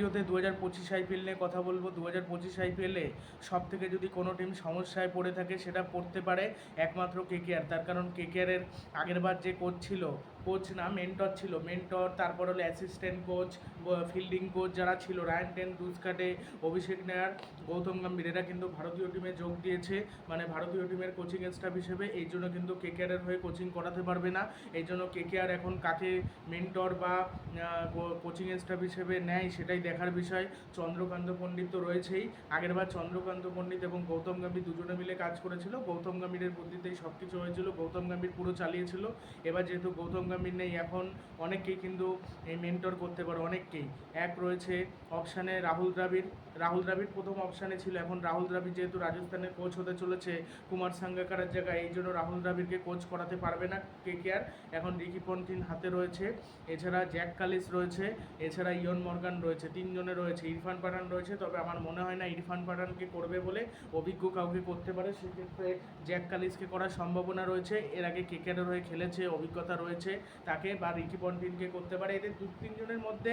ভিডিওতে দু হাজার পঁচিশ আইপিএল নিয়ে কথা বলব। দু হাজার পঁচিশ আইপিএলে সব থেকে যদি কোনো টিম সমস্যায় পড়ে থাকে সেটা পড়তে পারে একমাত্র কেকেআর তার কারণ কেকেআরের আগেরবার যে কোচ ছিল কোচ না মেন্টর ছিল। মেন্টর তারপর হলো অ্যাসিস্ট্যান্ট কোচ ফিল্ডিং কোচ যারা ছিল Ryan ten Doeschate Abhishek Nayar, Gautam Gambhir, এরা কিন্তু ভারতীয় টিমে যোগ দিয়েছে। মানে ভারতীয় টিমের কোচিং স্টাফ হিসেবে এই জন্য কিন্তু কে কেকেআরের হয়ে কোচিং করাতে পারবে না। এই জন্য কে কেকেআর এখন কাকে মেন্টর বা কোচিং স্টাফ হিসেবে নেয় সেটাই দেখার বিষয়। চন্দ্রকান্ত পণ্ডিত তো রয়েছেই। আগেরবার চন্দ্রকান্ত পণ্ডিত এবং গৌতম গম্ভীর দুজনে মিলে কাজ করেছিল। গৌতম গম্ভীরের বুদ্ধিতেই সব কিছু হয়েছিল। গৌতম গম্ভীর পুরো চালিয়েছিল। এবার যেহেতু গৌতম গম্ভীর নেই। এখন অনেককেই কিন্তু মেন্টর করতে পারে, অনেককেই। এক রয়েছে অপশানে রাহুল দ্রাবিড়। রাহুল দ্রাবিড় প্রথম অপশানে ছিল। এখন রাহুল দ্রাবিড় যেহেতু রাজস্থানের কোচ হতে চলেছে, কুমার সাঙ্গাকারের জায়গায় এই জন্য রাহুল দ্রাবিড়কে কোচ করাতে পারবে না কে কে আর এখন রিকি পন্থিন হাতে রয়েছে। এছাড়া জ্যাক কালিস রয়েছে। এছাড়া ইয়ন মর্গান রয়েছে। তিনজনে রয়েছে। ইরফান পাঠান রয়েছে। তবে আমার মনে হয় না ইরফান পাঠানকে করবে বলে অভিজ্ঞ কাউকে করতে পারে। সেক্ষেত্রে জ্যাক কালিসকে করার সম্ভাবনা রয়েছে। এর আগে ক্রিকেটের হয়ে খেলেছে, অভিজ্ঞতা রয়েছে। তাকে বা রিকি পন্টিনকে করতে পারে। এদের দু তিনজনের মধ্যে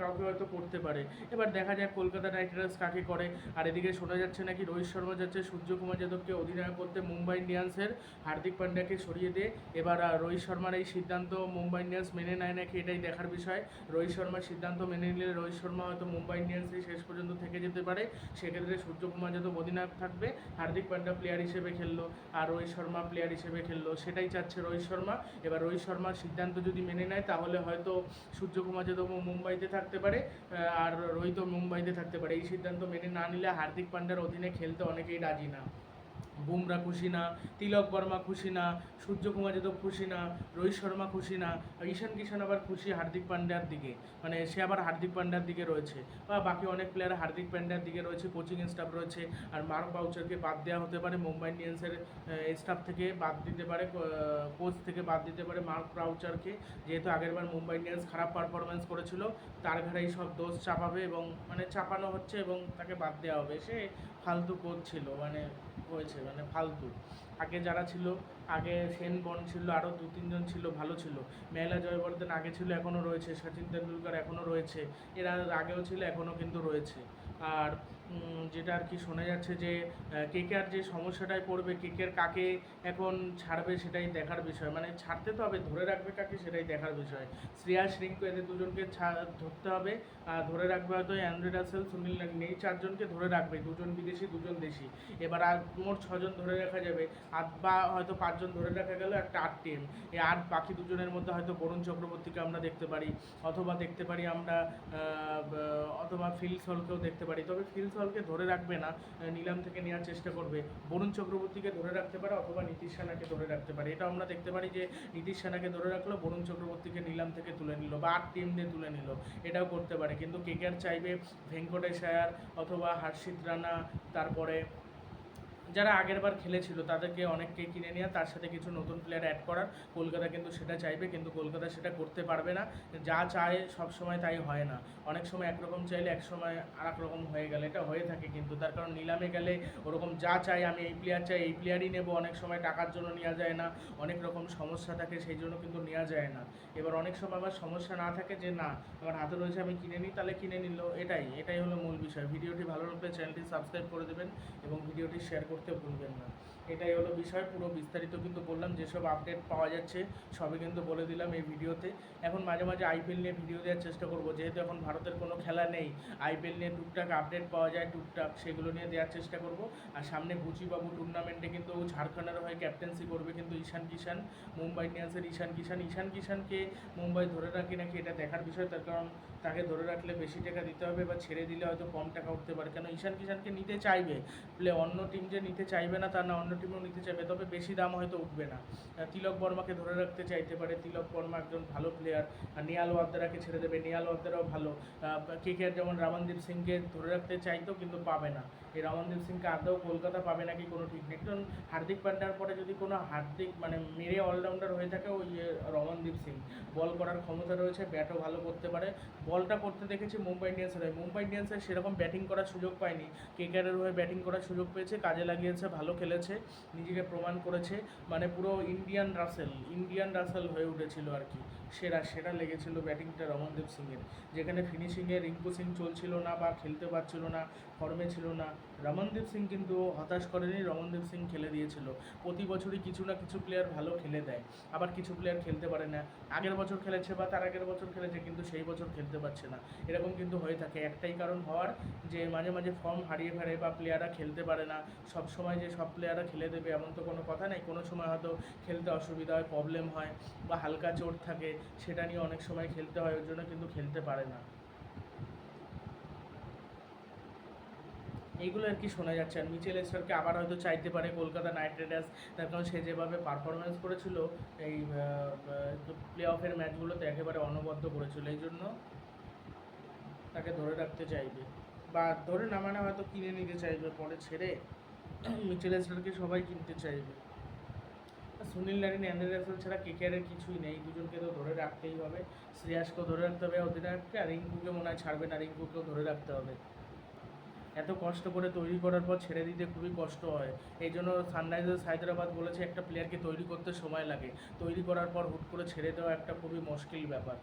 কাউকে হয়তো করতে পারে। এবার দেখা যাক কলকাতা নাইট রাইডার্স কাকে করে। আর এদিকে শোনা যাচ্ছে নাকি রোহিত শর্মা যাচ্ছে, সূর্যকুমার যাদবকে অধিনায়ক করতে মুম্বাই ইন্ডিয়ান্সের হার্দিক পান্ডিয়াকে সরিয়ে দিয়ে এবার রোহিত শর্মার এই সিদ্ধান্ত মুম্বাই ইন্ডিয়ান্স মেনে নেয় নাকি এটাই দেখার বিষয়। রোহিত শর্মার সিদ্ধান্ত মেনে নিলে রোহিত শর্মা হয়তো মুম্বাই ইন্ডিয়ান্সই শেষ পর্যন্ত থেকে যেতে পারে। সেক্ষেত্রে সূর্যকুমার যাদব অধিনায়ক থাকবে, হার্দিক পান্ডিয়া প্লেয়ার হিসেবে খেললো, আর রোহিত শর্মা প্লেয়ার হিসেবে খেললো, সেটাই চাচ্ছে রোহিত শর্মা। এবার রোহিত শর্মার সিদ্ধান্ত যদি মেনে নেয়, তাহলে হয়তো সূর্যকুমার যাদব মুম্বাইতে থাকতে পারে আর রোহিতও মুম্বাইতে থাকতে পারে। এই সিদ্ধান্ত মেনে না নিলে হার্দিক পান্ডার অধীনে খেলতে অনেকেই রাজি না। বুমরা খুশি না, তিলক বর্মা খুশি না, সূর্যকুমার যাদব খুশি না, রোহিত শর্মা খুশি না ঈশান কিষান আবার খুশি হার্দিক পান্ডার দিকে। মানে সে আবার হার্দিক পান্ডার দিকে রয়েছে। বা বাকি অনেক প্লেয়ার হার্দিক পান্ডার দিকে রয়েছে কোচিং স্টাফ রয়েছে, আর মার্ক বাউচারকে বাদ দেওয়া হতে পারে, মুম্বাই ইন্ডিয়ান্সের স্টাফ থেকে বাদ দিতে পারে কোচ থেকে বাদ দিতে পারে মার্ক বাউচারকে। যেহেতু আগেরবার মুম্বাই ইন্ডিয়ান্স খারাপ পারফরমেন্স করেছিল, তার ঘাড়েই সব দোষ চাপাবে এবং মানে চাপানো হচ্ছে এবং তাকে বাদ দেওয়া হবে। সে ফালতু কোচ ছিল মানে হয়েছে মানে ফালতু। আগে যারা ছিল, আগে সেন বন ছিল আরও দু তিনজন ছিল, ভালো ছিল। মেহলা জয়বর্ধন আগে ছিল এখনও রয়েছে, সচিন তেন্ডুলকার এখনও রয়েছে। এরা আগেও ছিল এখনও কিন্তু রয়েছে। আর যেটা আর কি শোনা যাচ্ছে যে কেকেআর যে সমস্যাটায় পড়বে কেকের কাকে এখন ছাড়বে সেটাই দেখার বিষয়। মানে ছাড়তে তো হবে, ধরে রাখবে কাকে সেটাই দেখার বিষয়। শ্রেয়া রিঙ্কু এদের দুজনকে ধরতে হবে। আর ধরে রাখবে হয়তো অ্যান্ড্রে রাসেল, সুনীল নারিন এই চারজনকে ধরে রাখবে, দুজন বিদেশি, দুজন দেশি। এবার আর মোট ছজন ধরে রাখা যাবে। আট বা হয়তো পাঁচজন ধরে রাখা গেল, একটা আট টিম। এই আট বাকি দুজনের মধ্যে হয়তো বরুণ চক্রবর্তীকে আমরা দেখতে পারি, অথবা দেখতে পারি আমরা অথবা ফিল সলকেও দেখতে পারি। তবে ফিল সলকে ধরে রাখবে না নিলাম থেকে নেওয়ার চেষ্টা করবে। বরুণ চক্রবর্তীকে ধরে রাখতে পারে অথবা নীতিশ সেনাকে ধরে রাখতে পারে। এটা আমরা দেখতে পারি যে, নীতিশ সেনাকে ধরে রাখল, বরুণ চক্রবর্তীকে নিলাম থেকে তুলে নিল বা আট টিম দিয়ে তুলে নিল। এটাও করতে পারে। কিন্তু কেকেআর চাইবে? ভেঙ্কটেশ আয়ার অথবা হর্ষিত রানা, তারপরে যারা আগের বার খেলেছিল, তাদেরকে অনেককে কিনে নেওয়া তার সাথে কিছু নতুন প্লেয়ার অ্যাড করার। কলকাতা কিন্তু সেটা চাইবে, কিন্তু কলকাতা সেটা করতে পারবে না। যা চায় সব সময় তাই হয় না। অনেক সময় একরকম চাইলে এক সময় আর রকম হয়ে গেলে এটা হয়ে থাকে কিন্তু, তার কারণ নিলামে গেলে ওরকম যা চাই আমি এই প্লেয়ার চাই, এই প্লেয়ারই নেব, অনেক সময় টাকার জন্য নেওয়া যায় না। অনেক রকম সমস্যা থাকে, সেই জন্য কিন্তু নেওয়া যায় না। এবার অনেক সময় আবার সমস্যা না থাকে যে না, আমার হাতে রয়েছে, আমি কিনে নিই, তাহলে কিনে নিল, এটাই এটাই হলো মূল বিষয়। ভিডিওটি ভালো লাগলে চ্যানেলটি সাবস্ক্রাইব করে দেবেন এবং ভিডিওটি শেয়ার করতে ভুলবেন না এটাই হলো বিষয়, পুরো বিস্তারিত কিন্তু বললাম, যেসব আপডেট পাওয়া যাচ্ছে, সবই কিন্তু বলে দিলাম এই ভিডিওতে। এখন মাঝে মাঝে আইপিএল নিয়ে ভিডিও দেওয়ার চেষ্টা করব, যেহেতু এখন ভারতের কোনো খেলা নেই, আইপিএল নিয়ে টুকটাক আপডেট পাওয়া যায়, টুকটাক সেগুলো নিয়ে দেওয়ার চেষ্টা করব। আর সামনে বুচিবাবু টুর্নামেন্টে কিন্তু ঝাড়খণ্ডের হয়ে ক্যাপ্টেন্সি করবে কিন্তু ঈশান কিষান মুম্বাই ইন্ডিয়ান্সের ঈশান কিষান ঈশান কিষানকে মুম্বাই ধরে রাখি নাকি এটা দেখার বিষয়, তার কারণ তাকে ধরে রাখলে বেশি টাকা দিতে হবে বা ছেড়ে দিলে হয়তো কম টাকা উঠতে পারে। কেন, ঈশান কিষানকে নিতে চাইবে, প্লে অন্য টিম যে নিতে চাইবে না তা না, অন্য টিমও নিতে চাইবে, তবে বেশি দাম হয়তো উঠবে না। তিলক বর্মাকে ধরে রাখতে চাইতে পারে। তিলক বর্মা একজন ভালো প্লেয়ার নিয়াল ওয়াদ্দারাকে ছেড়ে দেবে। নিয়াল ওয়াদ্দারাও ভালো। কে কে যেমন রামানদীপ সিংকে ধরে রাখতে চাইতো, কিন্তু পাবে না। এই রমনদীপ সিংকে আদৌ কলকাতা পাবে নাকি কোনো ঠিক নেই। কারণ হার্দিক পান্ডার পরে যদি কোনো হার্দিক মানে মেরে অলরাউন্ডার হয়ে থাকে ওই রমনদীপ সিং। বল করার ক্ষমতা রয়েছে ব্যাটও ভালো করতে পারে। বলটা করতে দেখেছি মুম্বাই ইন্ডিয়ান্সের হয়ে মুম্বাই ইন্ডিয়ান্সের সেরকম ব্যাটিং করার সুযোগ পায়নি। কেকারের হয়ে ব্যাটিং করার সুযোগ পেয়েছে, কাজে লাগিয়েছে, ভালো খেলেছে, নিজেকে প্রমাণ করেছে। মানে পুরো ইন্ডিয়ান রাসেল ইন্ডিয়ান রাসেল হয়ে উঠেছিল আর কি। সেরা সেরা লেগেছিল ব্যাটিংটা রমনদীপ সিংয়ের। যেখানে ফিনিশিংয়ে রিঙ্কু সিং চলছিল না বা খেলতে পারছিল না, ফর্মে ছিল না, রমনদীপ সিং কিন্তু হতাশ করেনি, রমনদীপ সিং খেলে দিয়েছিল। প্রতি বছরই কিছু না কিছু প্লেয়ার ভালো খেলে দেয়, আবার কিছু প্লেয়ার খেলতে পারে না। আগের বছর খেলেছে বা তার আগের বছর খেলেছে, কিন্তু সেই বছর খেলতে পারছে না। এরকম কিন্তু হয়ে থাকে। একটাই কারণ হওয়ার যে মাঝে মাঝে ফর্ম হারিয়ে ফেলে বা প্লেয়াররা খেলতে পারে না সব সময় যে সব প্লেয়াররা খেলে দেবে এমন তো কোনো কথা নেই। কোনো সময় হয়তো খেলতে অসুবিধা হয় প্রবলেম হয় বা হালকা চোট থাকে। সেটা নিয়ে অনেক সময় খেলতে হয় ওর জন্য কিন্তু খেলতে পারে না। এইগুলো আর কি শোনা যাচ্ছে। আর মিচেল স্টারকে আবার হয়তো চাইতে পারে কলকাতা নাইট রাইডার্স, তার কারণ সে যেভাবে পারফরমেন্স করেছিল, এই প্লে অফের ম্যাচগুলোতে একেবারে অনবদ্য করেছিল। এই জন্য তাকে ধরে রাখতে চাইবে। বা ধরে না মানে হয়তো কিনে নিতে চাইবে, পরে ছেড়ে মিচেল স্টারকে সবাই কিনতে চাইবে। সুনীল নারিন অ্যান্ড্রে রাসেল ছাড়া কেকেআরের কিছুই নেই। দুজনকে তো ধরে রাখতেই হবে। শ্রেয়াসকেও ধরে রাখতে হবে, অধিনায়ককে। আর রিঙ্কুকে মনে হয় ছাড়বে না, রিঙ্কুকেও ধরে রাখতে হবে। এত কষ্ট করে তৈরি করার পর ছেড়ে দিতে খুবই কষ্ট হয়। এই জন্য সানরাইজার্স হায়দ্রাবাদ বলেছে একটা প্লেয়ারকে তৈরি করতে সময় লাগে। তৈরি করার পর হুট করে ছেড়ে দেওয়া একটা খুবই মুশকিল ব্যাপার।